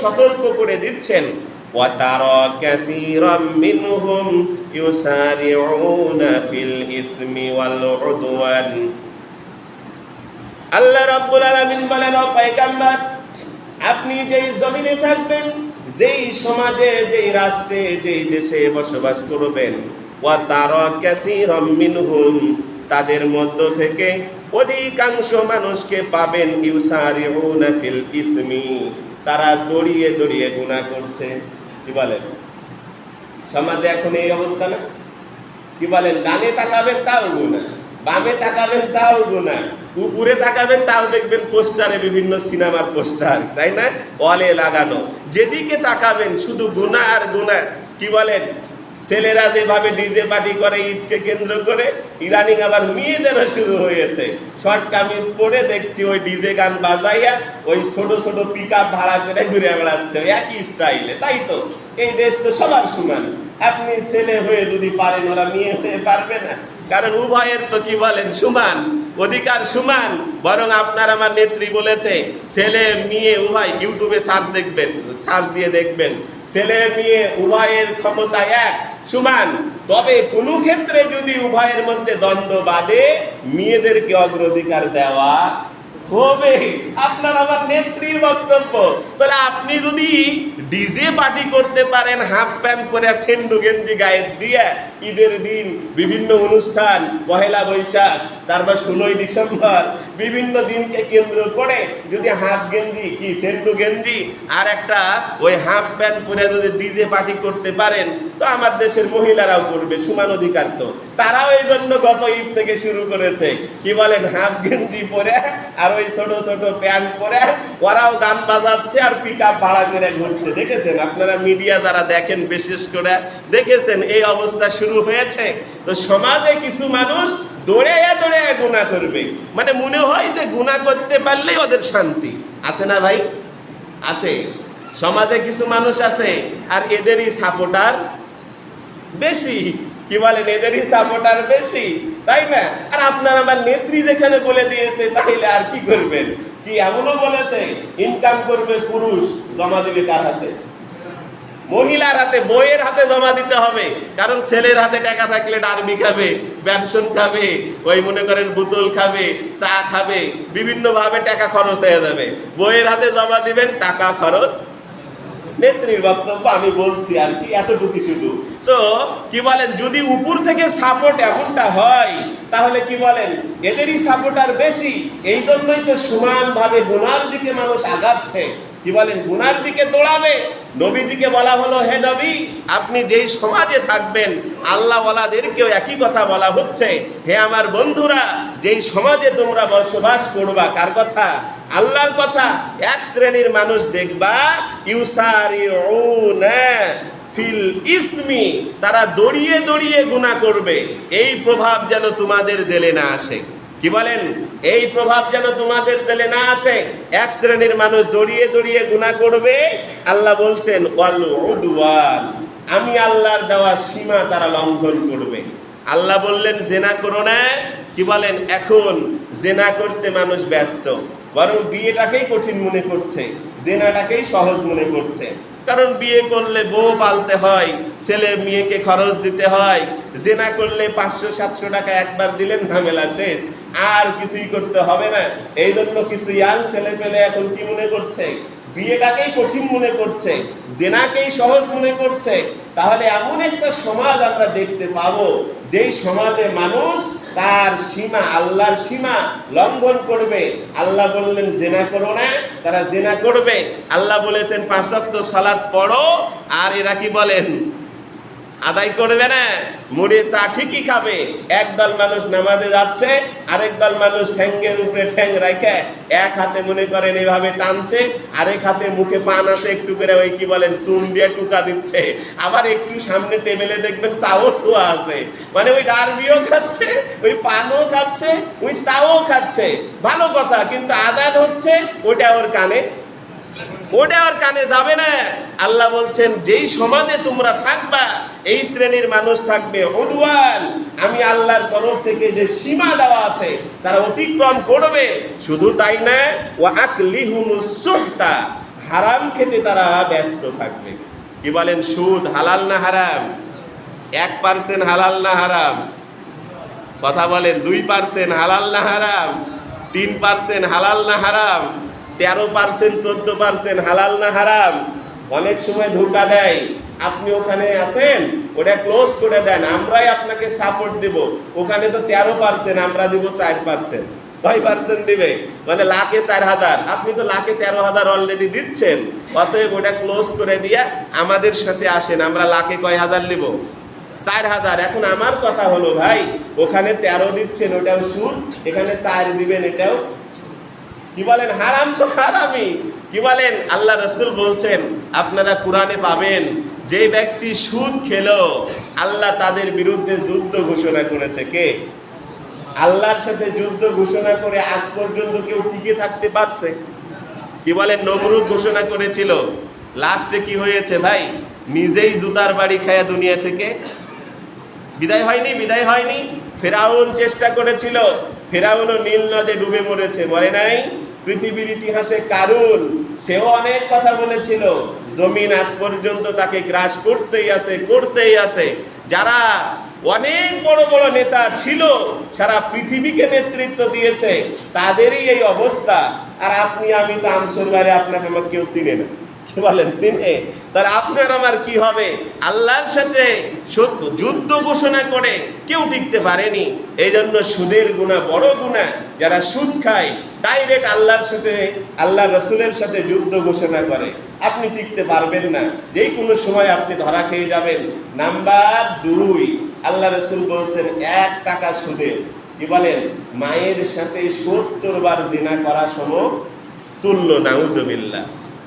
সতর্ক করে দিচ্ছেন وترى كثيرا منهم يسارعون في الإثم والعدوان আল্লাহ রাব্বুল আলামিন বলেন ও পয়গম্বর আপনি যেই জমিনে থাকবেন যেই সমাজে যেই রাষ্ট্রে যেই দেশে বসবাস করবেন ওয়া তারা কাসীরাম মিনহুম তাদের মধ্য থেকে অধিকাংশ মানুষকে পাবেন ইউসারিউনা ফিল ইসমি তারা দড়িয়ে দড়িয়ে গুনাহ করছে। কি বলেন? সমাজে এখন এই অবস্থা না? কি বলেন? ডানে তাকাবেন তাও গুণা, বামে তাকাবেন তাও গুণা, উপরে তাকাবেন তাও দেখবেন পোস্টারে বিভিন্ন সিনেমার পোস্টার, তাই না? ওয়ালে লাগানো। যেদিকে তাকাবেন, শুধু গুণা আর গুণা। কি বলেন? ছেলেরা যেভাবে ডিজে পার্টি করে, ঈদকে কেন্দ্র করে, ইদানিং আবার মেয়েদেরও শুরু হয়েছে। শর্ট কামিজ পরে দেখছি ওই ডিজে গান বাজাইয়া ওই ছোট ছোট পিক ভাড়া করে ঘুরে বেড়াচ্ছে একই স্টাইলে তাই তো? এই দেশ তো সবার সমান। আপনি ছেলে হয়ে যদি পারেন, ওরা মেয়ে হয়ে পারবে না। কারণ উভয়ের তো কি বলেন, সমান। অধিকার সমান। বরং আপনার আমার নেত্রী বলেছে, ছেলে, মেয়ে উভয় ইউটিউবে সার্চ দেখবেন সার্চ দিয়ে দেখবেন। ছেলে, মেয়ে উভয়ের ক্ষমতা এক, সমান। তবে কোনো ক্ষেত্রে যদি উভয়ের মধ্যে দ্বন্দ্ব বাদে মেয়েদেরকে অগ্রাধিকার দেওয়া হবে। আপনার আমার নেত্রীর বক্তব্য। তাহলে আপনি যদি ডিজে পার্টি করতে পারেন, হাফ প্যান্ট পরে গেঞ্জি গায়ে দিয়ে ঈদের দিন বিভিন্ন অনুষ্ঠান বৈশাখ, তারপর ষোলোই ডিসেম্বর, বিভিন্ন দিনকে কেন্দ্র করে যদি হাফ গেঞ্জি কি সেন্ডু গেঞ্জি, আর একটা ওই হাফ প্যান্ট পরে যদি ডিজে পার্টি করতে পারেন, তো আমার দেশের মহিলারাও করবে, সমান অধিকার তো। তারাও এই জন্য গত ঈদ থেকে শুরু করেছে। কি বলেন, হাফ গেঞ্জি পরে আর ওই ছোট ছোট প্যান্ট পরে ওরাও গান বাজাচ্ছে আর পিক আপ ভাড়া করে ঘুরছে। দেখেছেন? আপনারা মিডিয়া যারা দেখেন, বিশেষ করে দেখেছেন, এই অবস্থা শুরু হয়েছে। তো সমাজে কিছু মানুষ দৌড়ে দৌড়ে গুণা করবে। মানে মনে হয় যে গুণা করতে পারলেই ওদের শান্তি। আছে না ভাই? আছে। সমাজে কিছু মানুষ আছে আর এদেরই সাপোর্টার বেশি। কি বলেন এদেরই সাপোর্টার বেশি, তাই না? আর আপনার আমার নেত্রী যেখানে বলে দিয়েছে, তাইলে আর কি করবেন? কি এমনও বলেছে ইনকাম করবে পুরুষ, জমা দিবে কার হাতে? মহিলার হাতে, বইয়ের হাতে জমা দিতে হবে, কারণ ছেলের হাতে টাকা থাকলে ডারবি খাবে পেনশন খাবে, ওই মনে করেন বোতল খাবে, চা খাবে বিভিন্ন ভাবে টাকা খরচ হয়ে যাবে। বইয়ের হাতে জমা দিবেন, টাকা খরচ। নেত্রীর বক্তব্য আমি বলছি আর কি এতটুকু শুধু। তো কি বলেন, যদি উপর থেকে সাপোর্ট এমনটা হয়, তাহলে কি বলেন, এদেরই সাপোর্ট আর বেশি। এই জন্যই তো সমানভাবে গুনার দিকে মানুষ আগাচ্ছে। কি বলেন, গুনার দিকে দৌড়াবে। নবীজিকে বলা হলো, হে নবী, আপনি যেই সমাজে থাকবেন আল্লাহ আল্লাহওয়ালাদেরকেও একই কথা বলা হচ্ছে। হে আমার বন্ধুরা, যেই সমাজে তোমরা বসবাস করবা, কার কথা? আল্লাহর কথা। এক শ্রেণির মানুষ দেখবা, ইউসারিউনা ফিল ইসমি, তারা দড়িয়ে দড়িয়ে গুনাহ করবে। এই প্রভাব যেন তোমাদের দেলে না আসে। কি বলেন? এই প্রভাব যেন তোমাদের দেলে না আসে। এক শ্রেণির মানুষ দড়িয়ে দড়িয়ে গুনাহ করবে। আল্লাহ বলছেন, ওয়াল আমি আল্লাহর দেওয়া সীমা তারা লঙ্ঘন করবে। আল্লাহ বললেন, জেনা করো না। কি বলেন? এখন জেনা করতে মানুষ ব্যস্ত। বরং বিয়েটাকেই কঠিন মনে করছে। জেনাটাকেই সহজ মনে করছে। কারণ বিয়ে করলে বউ পালতে হয়, ছেলে মেয়েকে খরচ দিতে হয়, জেনা করলে পাঁচশো, সাতশো টাকা একবার দিলেন, ঝামেলা শেষ। আর কিছুই করতে হবে না। এই জন্য কিছু ইয়াং ছেলে পেলে এখন কি মনে করছে? বিয়েটাকেই কঠিন মনে করছে, জেনাকেই সহজ মনে করছে। তাহলে এমন একটা সমাজ আমরা দেখতে পাবো, যেই সমাজে মানুষ তার সীমা, আল্লাহর সীমা লঙ্ঘন করবে। আল্লাহ বললেন, জেনা করো না, তারা জেনা করবে। আল্লাহ বলেছেন পাঁচক্ত সালাদ পড়ো। আর এরা কি বলেন? আদায় করবে না। মুড়ি চা ঠিকই খাবে। একদল মানুষ নামাজে যাচ্ছে, আরেক দল মানুষ ঠ্যাঙ্গের উপরে ঠ্যাং রেখে এক হাতে মনে করেন এভাবে টানছে, আরেক হাতে মুখে পান আছে একটু করে ওই কি বলেন, চুন দিয়ে টুকা দিচ্ছে। আবার একটু সামনে টেবিলে দেখবেন চাও থুয়া আছে। মানে ওই ডারবিও খাচ্ছে, ওই পানও খাচ্ছে, ওই চাও খাচ্ছে। ভালো কথা, কিন্তু আদান হচ্ছে ওটা ওর কানে। ওটা ওর কানে যাবে না। আল্লাহ বলছেন, যেই সমাজে তোমরা থাকবা এই শ্রেণির মানুষ থাকবে অদুয়ান আমি আল্লাহর তরফ থেকে যে সীমা দেওয়া আছে, তারা অতিক্রম করবে। শুধু তাই না ও আকলিহুমুস সুহতা। হারাম খেতে তারা ব্যস্ত থাকবে। কি বলেন, সুদ হালাল না হারাম? এক পার্সেন্ট হালাল না হারাম? কথা বলেন, দুই পার্সেন্ট হালাল না হারাম? তিন পার্সেন্ট হালাল না হারাম? তেরো পার্সেন্ট, চোদ্দ পার্সেন্ট হালাল না হারাম? অনেক সময় ধোকা দেয়। আপনি ওখানে আছেন, ওটা ক্লোজ করে দেন, আমরাই আপনাকে সাপোর্ট দেব। ওখানে তো তেরো পার্সেন্ট আমরা দিব চার পার্সেন্ট কয় পার্সেন্ট দিবে? মানে লাখে চার হাজার। আপনি তো লাখে তেরো হাজার অলরেডি দিচ্ছেন। অতএব ওটা ক্লোজ করে দিয়া আমাদের সাথে আসেন, আমরা লাখে কয় হাজার নিব? চার হাজার। এখন আমার কথা হলো, ভাই, ওখানে তেরো দিচ্ছেন, ওটাও সুদ। এখানে চার দিবেন, এটাও কি বলেন? হারাম তো হারামি কি বলেন? আল্লাহ রসুল বলছেন, আপনারা কোরআনে পাবেন। যে ব্যক্তি সুদ খেলো, আল্লাহ তাদের বিরুদ্ধে যুদ্ধ ঘোষণা করেছে। কে? আল্লাহর সাথে যুদ্ধ ঘোষণা করে আজ পর্যন্ত কেউ টিকে থাকতে পারছে? কি বলে নমরুদ ঘোষণা করেছিল। লাস্টে কি হয়েছে ভাই? নিজেই জুতার বাড়ি খায়া দুনিয়া থেকে। বিদায় হয়নি বিদায় হয়নি। ফেরাউন চেষ্টা করেছিল। ফেরাউনও নীল নদে ডুবে মরেছে। মরে নাই? পৃথিবীর ইতিহাসে কারুন সেও অনেক কথা বলেছিল। জমিন আজ পর্যন্ত তাকে গ্রাস করতেই আছে করতেই আছে। যারা অনেক বড় বড় নেতা ছিল, সারা পৃথিবীকে নেতৃত্ব দিয়েছে, তাদেরই এই অবস্থা। আর আপনি, আমি তো আমসর বাইরে আপনাকে আমার কেউ চিনে না। কি বলেন, চিনে? তার আপনার আমার কি হবে? আল্লাহর সাথে যুদ্ধ ঘোষণা করে কেউ টিকতে পারেনি। এই জন্য সুদের গুণা বড় গুণা। যারা সুদ খায় ডাইরেক্ট আল্লাহর সাথে আল্লাহ রসুলের সাথে যুদ্ধ ঘোষণা করে। আপনি টিকতে পারবেন না। যেই কোনো সময় আপনি ধরা খেয়ে যাবেন। নাম্বার দুই আল্লাহ রসুল বলছেন, এক টাকা সুদে কি বলেন? মায়ের সাথে সত্তর বার জিনা করা সম তুল্য নাউজবিল্লা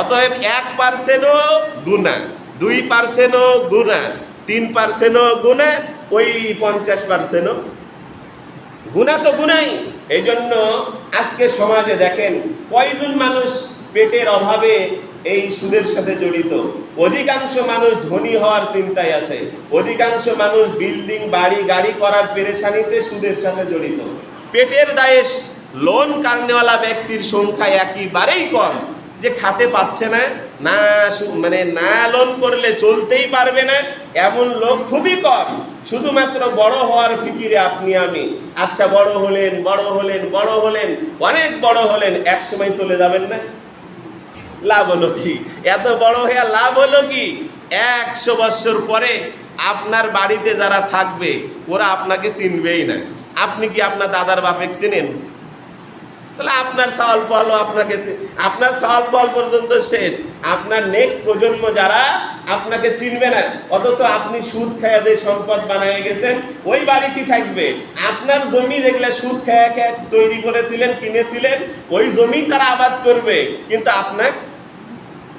অতএব এক পার্সেন্টও গুণা, দুই পার্সেন্টও গুণা, তিন পার্সেন্টও গুণা, ওই পঞ্চাশ পার্সেন্টও গুণা তো গুণাই। এই জন্য আজকে সমাজে দেখেন কয়জন মানুষ পেটের অভাবে এই সুদের সাথে জড়িত? অধিকাংশ মানুষ ধনী হওয়ার চিন্তায় আছে। অধিকাংশ মানুষ বিল্ডিং, বাড়ি, গাড়ি করার পেরেশানিতে সুদের সাথে জড়িত। পেটের দায়ে লোন কারণেওয়ালা ব্যক্তির সংখ্যা একেবারেই কম। যে খাতে পাচ্ছে না না মানে না লোন করলে চলতেই পারবে না, এমন লোক খুবই কম। শুধুমাত্র বড় হওয়ার ফিকিরে আপনি আমি। আচ্ছা বড় হলেন বড় হলেন বড় হলেন, অনেক বড় হলেন এক সময় চলে যাবেন না। লাভ হলো কি? এত বড় হয়ে লাভ হলো কি? একশো বছর পরে আপনার বাড়িতে যারা থাকবে, ওরা আপনাকে চিনবেই না। আপনি কি আপনার দাদার বাপেক চিনেন? তাহলে আপনার সাওয়াল ফল আপনাকে আপনার সাওয়াল ফল পর্যন্ত শেষ। আপনার নেক্সট প্রজন্ম যারা আপনাকে চিনবে না, অথচ আপনি সুদ খায়া যে সম্পদ বানিয়ে গেছেন, ওই বাড়িতে থাকবে। আপনার জমি যেগুলো সুদ খায়া খায়া তৈরি করেছিলেন, কিনেছিলেন, ওই জমি তারা আবাদ করবে, কিন্তু আপনার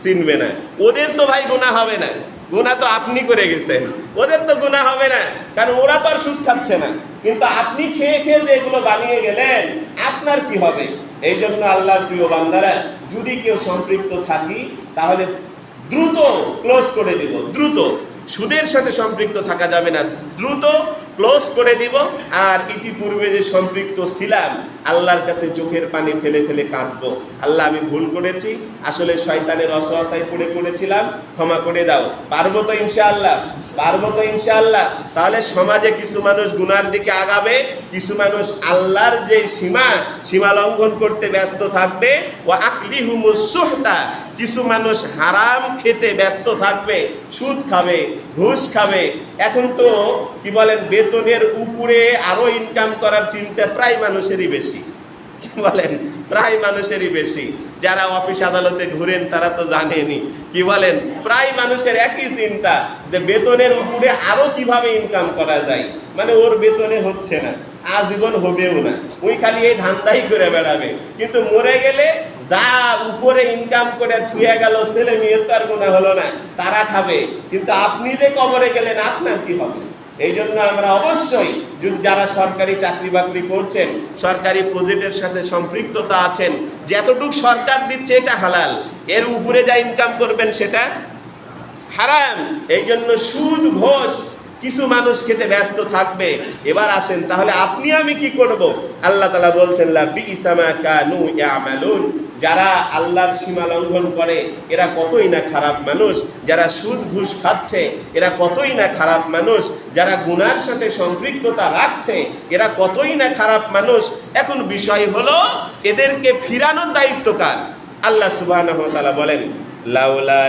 চিনবে না। ওদের তো ভাই গুণা হবে না। গুণা তো আপনি করে গেছেন। ওদের তো গুণা হবে না, কারণ ওরা তো আর সুদ খাচ্ছে না। কিন্তু আপনি খেয়ে খেয়ে যে এগুলো বানিয়ে গেলেন, আপনার কি হবে? এই জন্য আল্লাহর প্রিয় বান্দারা, যদি কেউ সম্পৃক্ত থাকি, তাহলে দ্রুত ক্লোজ করে দিব, দ্রুত। সুদের সাথে সম্পৃক্ত থাকা যাবে না। দ্রুত ক্লোজ করে দিব। আর ইতিপূর্বে যে সম্পৃক্ত ছিলাম, আল্লাহর কাছে চোখের পানি ফেলে ফেলে কাঁদবো। আল্লাহ, আমি ভুল করেছি। আসলে শয়তানের অসহায় পড়ে পড়েছিলাম। ক্ষমা করে দাও। পারব তো ইনশাআল্লাহ। পারব তো ইনশাআল্লাহ। তাহলে সমাজে কিছু মানুষ গুনার দিকে আগাবে। কিছু মানুষ আল্লাহর যে সীমা সীমা লঙ্ঘন করতে ব্যস্ত থাকবে। ও আকলি হুমুসুহতা কিছু মানুষ হারাম খেতে ব্যস্ত থাকবে, সুদ খাবে, ঘুষ খাবে। এখন তো, কি বলেন, বেতনের উপরে আরও ইনকাম করার চিন্তা প্রায় মানুষেরই বেশি। কি বলেন, প্রায় মানুষেরই বেশি। যারা অফিস আদালতে ঘুরেন, তারা তো জানেনি কি বলেন, প্রায় মানুষের একই চিন্তা যে বেতনের উপরে আরও কীভাবে ইনকাম করা যায়। মানে ওর বেতনে হচ্ছে না, আজীবন হবেও না। ওই খালি এই ধান্দাই করে বেড়াবে। কিন্তু মরে গেলে যা উপরে ইনকাম করে থুয়ে গেল, ছেলে মেয়ের তো আর গুণা হলো না, তারা খাবে। কিন্তু আপনি যে কবরে গেলেন, আপনার কি হবে? এই জন্য আমরা অবশ্যই যারা সরকারি চাকরি বাকরি করছেন, সরকারি প্রজেক্টের সাথে সম্পৃক্ততা আছেন, যতটুক সরকার দিচ্ছে, এটা হালাল। এর উপরে যা ইনকাম করবেন, সেটা হারাম। এই জন্য সুদ, ঘোষ কিছু মানুষ খেতে ব্যস্ত থাকবে, এবার আসেন, তাহলে আপনি আমি কি করব? আল্লাহ তালা বলছেন, লা বিইসামা কানু ইয়ামালুন। যারা আল্লাহর সীমা লঙ্ঘন করে, এরা কতই না খারাপ মানুষ। যারা সুদ ঘুষ খাচ্ছে, এরা কতই না খারাপ মানুষ। যারা গুনার সাথে সম্পৃক্ততা রাখছে, এরা কতই না খারাপ মানুষ। এখন বিষয় হলো, এদেরকে ফিরানোর দায়িত্ব কার? আল্লাহ ওয়া বলেন, লাউলা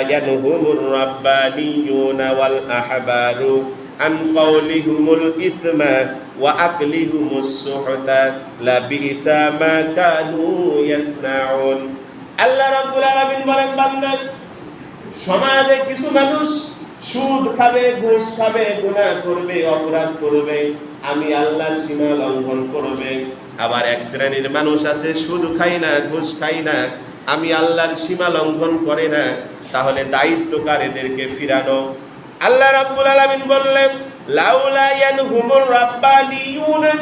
কাউলিহুমুল ইসমা ওয়া আকলিহুমুস সুহতা লাবিসা মা কানু ইয়াসনাউন আল্লাহ রাব্বুল আলামিন বলেন, বান্দা, সমাজে কিছু মানুষ সুদ খাবে, ঘুষ খাবে, গুনাহ করবে, অপরাধ করবে, আমি আল্লাহর সীমা লঙ্ঘন করবে। আবার এক শ্রেণির মানুষ আছে, সুদ খাই না, ঘুষ খাই না, আমি আল্লাহর সীমা লঙ্ঘন করে না, তাহলে দায়িত্ব কার এদেরকে ফিরানো আল্লাহ রাব্বুল আলামিন বললেন, লাউলা ইয়ানহুমুর রাব্বানিয়ুনা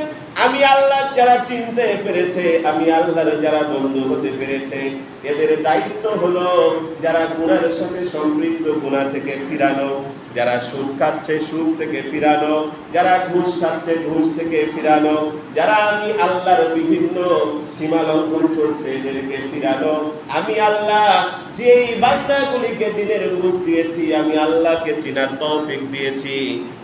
আমি আল্লাহ যারা চিনতে পেরেছে, আমি আল্লাহর যারা বন্ধু হতে পেরেছে, এদের দায়িত্ব হলো যারা গুনার সাথে সম্পৃক্ত গুণা থেকে ফিরানো। যারা সুদ খাচ্ছে, সুদ থেকে ফিরানো। যারা ঘুষ খাচ্ছে, ঘুষ থেকে ফিরানো। যারা আমি আল্লাহর বিভিন্ন সীমা লঙ্ঘন চলছে এদেরকে ফিরানো। আমি আল্লাহ যে এই বান্দাগুলিকে দিনের ঘুষ দিয়েছি, আমি আল্লাহকে চিনার তৌফিক দিয়েছি।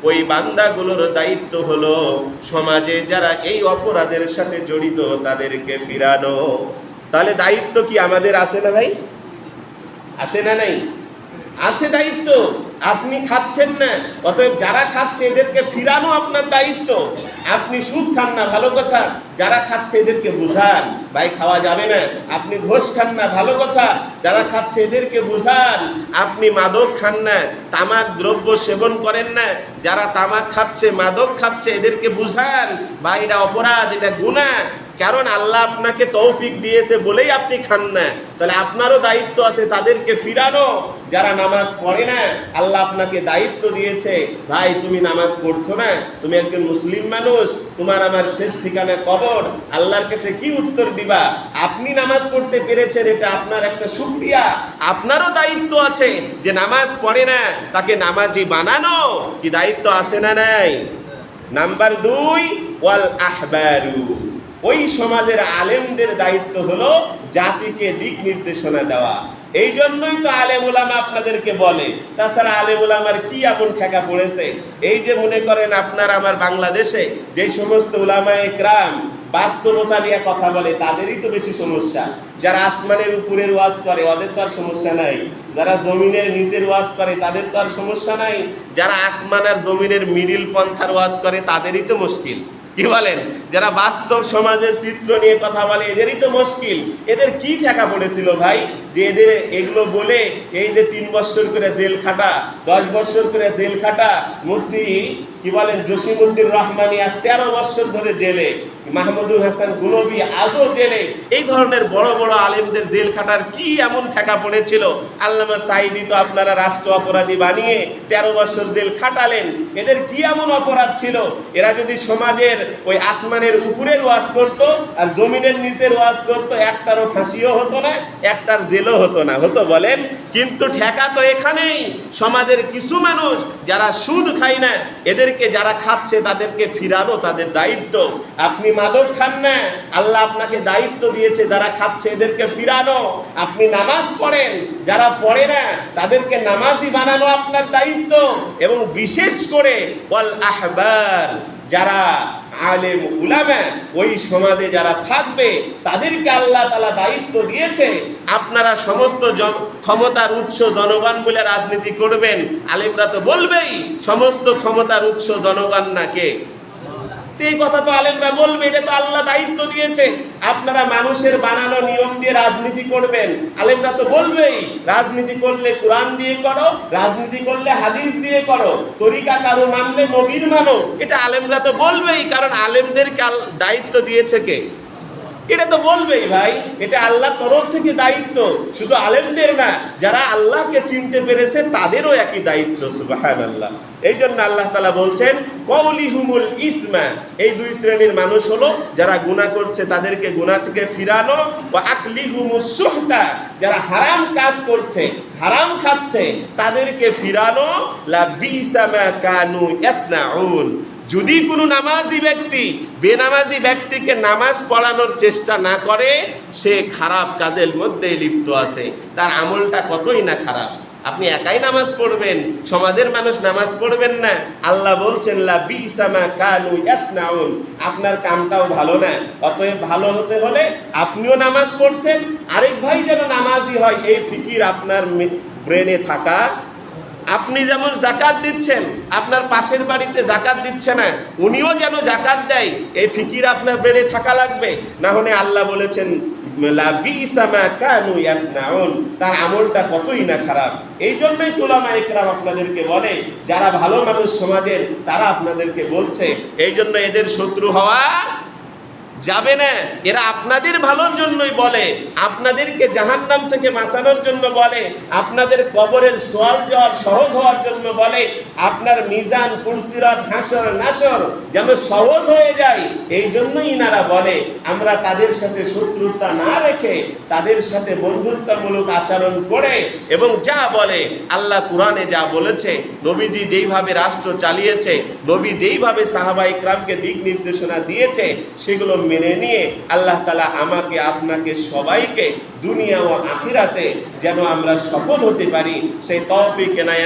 ওই বান্দাগুলোর দায়িত্ব হলো সমাজে যারা এই অপরাধের সাথে জড়িত, তাদেরকে ফিরানো। তাহলে দায়িত্ব কি আমাদের আছে না ভাই? আছে না নাই? আছে দায়িত্ব, আপনি খাচ্ছেন না, অতএব যারা খাচ্ছে এদেরকে ফিরানো আপনার দায়িত্ব। আপনি সুদ খান না, ভালো কথা। যারা খাচ্ছে এদেরকে বুঝান, ভাই খাওয়া যাবে না। আপনি ঘোষ খান না, ভালো কথা। যারা খাচ্ছে এদেরকে বুঝান, আপনি মাদক খান না, তামাক দ্রব্য সেবন করেন না। যারা তামাক খাচ্ছে, মাদক খাচ্ছে, এদেরকে বুঝান বা এটা অপরাধ, এটা গুণা কারণ আল্লাহ আপনাকে তৌফিক দিয়েছে বলেই আপনি খান না। তাহলে আপনারও দায়িত্ব আছে তাদেরকে ফিরানো। যারা নামাজ পড়ে না, আল্লাহ আপনাকে দায়িত্ব দিয়েছে, ভাই, তুমি নামাজ পড়ছো না? তুমি একজন মুসলিম মানুষ, তোমার আমার শেষ ঠিকানা কবর। আল্লাহর কাছে কি উত্তর দিবা? আপনি নামাজ পড়তে পেরেছেন, এটা আপনার একটা সুক্রিয়া আপনারও দায়িত্ব আছে যে নামাজ পড়ে না, তাকে নামাজি বানানো। কি দায়িত্ব আছে না নাই? নাম্বার দুই, ওয়াল আহবারু। ওই সমাজের আলেমদের দায়িত্ব হলো জাতিকে দিক নির্দেশনা দেওয়া। এই জন্যই তো আলেম উলামা আপনাদেরকে বলে। তাছাড়া আলেম উলামার কি এমন ঠেকা পড়েছে? এই যে মনে করেন আপনার আমার বাংলাদেশে যে সমস্ত উলামায়ে ক্রাম বাস্তবতা নিয়ে কথা বলে, তাদেরই তো বেশি সমস্যা। যারা আসমানের উপরের ওয়াজ করে, ওদের তো আর সমস্যা নাই। যারা জমিনের নিচের ওয়াজ করে, তাদের তো আর সমস্যা নাই। যারা আসমান আর জমিনের মিডিল পন্থার ওয়াজ করে, তাদেরই তো মুশকিল। কি বলেন? যারা বাস্তব সমাজের চিত্র নিয়ে কথা বলে, এদেরই তো মুশকিল। এদের কি ঠেকা পড়েছিল ভাই? যে এদের এগুলো বলে, এই যে তিন বছর করে জেল খাটা, দশ বছর করে জেল খাটা মুফতি কি বলেন জসিমুদ্দিন রহমানি আজ তেরো বছর ধরে জেলে, মাহমুদুল হাসান গুলবি আজও জেলে। এই ধরনের বড় বড় আলেমদের জেল খাটার কি এমন ঠেকা পড়েছিল? আল্লামা সাইদি তো আপনারা রাষ্ট্র অপরাধী বানিয়ে তেরো বছর জেল খাটালেন। এদের কি এমন অপরাধ ছিল? এরা যদি সমাজের ওই আসমানের উপরের ওয়াজ করতো আর জমিনের নিচের ওয়াজ করতো, একটারও ফাঁসিও হতো না, একটার জেলও হতো না। হতো বলেন, কিন্তু ঠেকা তো এখানেই। সমাজের কিছু মানুষ যারা সুদ খায় না এদেরকে যারা খাচ্ছে, তাদেরকে ফিরানো তাদের দায়িত্ব। আপনি মাদক খান না, আল্লাহ আপনাকে দায়িত্ব দিয়েছে, যারা খাচ্ছে এদেরকে ফিরানো। আপনি নামাজ পড়েন, যারা পড়ে না, তাদেরকে নামাজই বানানো আপনার দায়িত্ব। এবং বিশেষ করে, ওয়াল আহবার যারা আলেম উলামা, ওই সমাজে যারা থাকবে, তাদেরকে আল্লাহ তালা দায়িত্ব দিয়েছে। আপনারা সমস্ত ক্ষমতার উৎস জনগণ বলে রাজনীতি করবেন। আলেমরা তো বলবেই, সমস্ত ক্ষমতার উৎস জনগণ না কে? তো এই কথা তো আলেমরা বলবে, এটা তো আল্লাহ দায়িত্ব দিয়েছে। আপনারা মানুষের বানানো নিয়ম দিয়ে রাজনীতি করবেন। আলেমরা তো বলবেই, রাজনীতি করলে কোরআন দিয়ে করো, রাজনীতি করলে হাদিস দিয়ে করো। তরিকা কারও মানলে নবীর মানো। এটা আলেমরা তো বলবেই, কারণ আলেমদেরকে আল- দায়িত্ব দিয়েছে কে? এটা তো বলবেই ভাই, এটা আল্লাহ তরফ থেকে দায়িত্ব। শুধু আলেমদের না, যারা আল্লাহকে চিনতে পেরেছে, তাদেরও একই দায়িত্ব সুবাহান আল্লাহ এই জন্য আল্লাহ তালা বলছেন কৌলি কৌলিহুমুল ইসমা। এই দুই শ্রেণির মানুষ হলো যারা গুনাহ করছে, তাদেরকে গুনাহ থেকে ফিরানো বা আকলিহুমুস সুহতা। যারা হারাম কাজ করছে, হারাম খাচ্ছে, তাদেরকে ফিরানো, লা বিসামা কানু ইয়াসনাউন। যদি কোনো নামাজি ব্যক্তি বেনামাজি ব্যক্তিকে নামাজ পড়ানোর চেষ্টা না করে, সে খারাপ কাজের মধ্যে লিপ্ত আছে। তার আমলটা কতই না খারাপ? আপনি একাই নামাজ পড়বেন, সমাজের মানুষ নামাজ পড়বেন না। আল্লাহ বলছেন আপনার কামটাও ভালো না। অতএব ভালো হতে হলে আপনিও নামাজ পড়ছেন। আরেক ভাই যেন নামাজি হয়, এই ফিকির আপনার ব্রেনে থাকা আপনি যেমন জাকাত দিচ্ছেন, আপনার পাশের বাড়িতে জাকাত দিচ্ছে না, উনিও যেন জাকাত দেয়, এই ফিকির আপনার ব্রেনে থাকা লাগবে। না হলে আল্লাহ বলেছেন তার আমলটা কতই না খারাপ। এই জন্যই তুলামা একরাম আপনাদেরকে বলে, যারা ভালো মানুষ সমাজের, তারা আপনাদেরকে বলছে, এই জন্য এদের শত্রু হওয়া যাবে না। এরা আপনাদের ভালোর জন্যই বলে, আপনাদেরকে জাহান্নাম থেকে বাঁচানোর জন্য বলে, আপনাদের কবরের সোয়াল জবাব সহজ হওয়ার জন্য বলে, আপনার মিজান পুলসিরাত হাসর, নাসর যেন সহজ হয়ে যায়, এই জন্যই ইনারা বলে, আমরা তাদের সাথে শত্রুতা না রেখে, তাদের সাথে বন্ধুত্বমূলক আচরণ করে এবং যা বলে, আল্লাহ কোরআনে যা বলেছে, নবীজি যেইভাবে রাষ্ট্র চালিয়েছে, নবী যেইভাবে সাহাবা ইকরামকে দিক নির্দেশনা দিয়েছে, সেগুলো মেনে নিয়ে আল্লাহ তালা আমাকে, আপনাকে সবাইকে দুনিয়া ও আখিরাতে যেন আমরা সফল হতে পারি, সেই তৌফিক এনায়েত